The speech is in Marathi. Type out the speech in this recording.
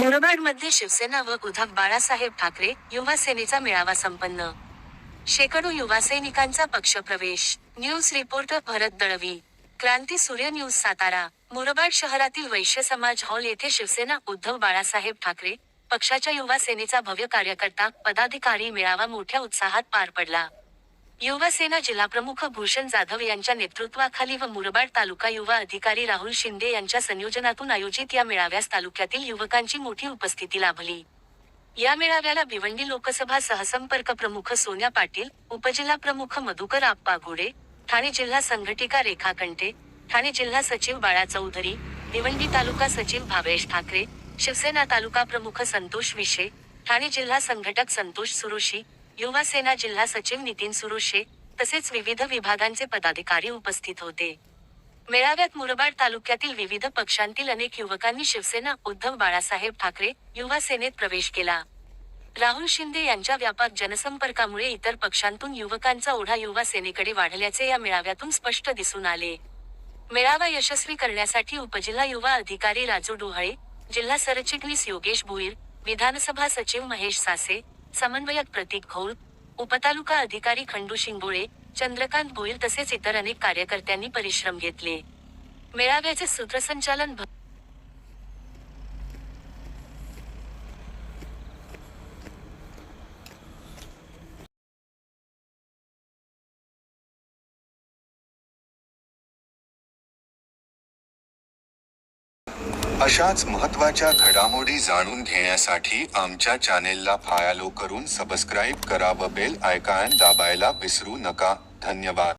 मुरबाडमध्ये शिवसेना व उद्धव बाळासाहेब ठाकरे युवा सेनेचा मेळावा संपन्न. शेकडो युवा सैनिकांचा पक्षप्रवेश news reporter Bharat Dalvi. Kranti Surya news Satara. Murbad शहरातील वैश्य समाज हॉल येथे शिवसेना उद्धव बाळासाहेब ठाकरे पक्षाच्या युवा सेनेचा भव्य कार्यकर्ता पदाधिकारी मेळावा मोठ्या उत्साहात पार पडला. युवासेना जिल्हाप्रमुख भूषण जाधव यांच्या नेतृत्वाखाली व मुरबाड तालुका युवा अधिकारी राहुल शिंदे यांच्या संयोजनातून आयोजित या मेळाव्यास तालुक्यातील युवकांची मोठी उपस्थिती लाभली. या मेळाव्याला भिवंडी लोकसभा सहसंपर्क प्रमुख सोन्या पाटील उपजिल्हा प्रमुख मधुकर आप्पा घोडे ठाणे जिल्हा संघटिका रेखा कंटे ठाणे जिल्हा सचिव बाळा चौधरी भिवंडी तालुका सचिव भावेश ठाकरे शिवसेना तालुका प्रमुख संतोष विशे ठाणे जिल्हा संघटक संतोष सुरोशी युवासेना जिल्हा सचिव नितीन सुरोशे तसेच विविध विभागांचे पदाधिकारी उपस्थित होते. मेळाव्यात मुरबाड तालुक्यातील विविध पक्षांतील अनेक युवकांनी शिवसेना उद्धव बाळासाहेब ठाकरे युवा सेनेत प्रवेश केला. राहुल शिंदे यांच्या व्यापक जनसंपर्कामुळे इतर पक्षांतून युवकांचा ओढा युवा सेनेकडे वाढल्याचे या मेळाव्यातून स्पष्ट दिसून आले. मेळावा यशस्वी करण्यासाठी उपजिल्हा युवा अधिकारी राजू डोहळे जिल्हा सरचिटणीस योगेश भोईर विधानसभा सचिव महेश सासे समन्वयक प्रतीक घोळ उपतालुका अधिकारी खंडू शिंगोळे चंद्रकांत भोईर तसेच इतर अनेक कार्यकर्त्यांनी परिश्रम घेतले. मेळाव्याचे सूत्रसंचालन अशाच महत्त्वाच्या घडामोडी जाणून घेण्यासाठी आमच्या चॅनेलला फायलो करून सबस्क्राईब करा व बेल आयकायन दाबायला विसरू नका. धन्यवाद.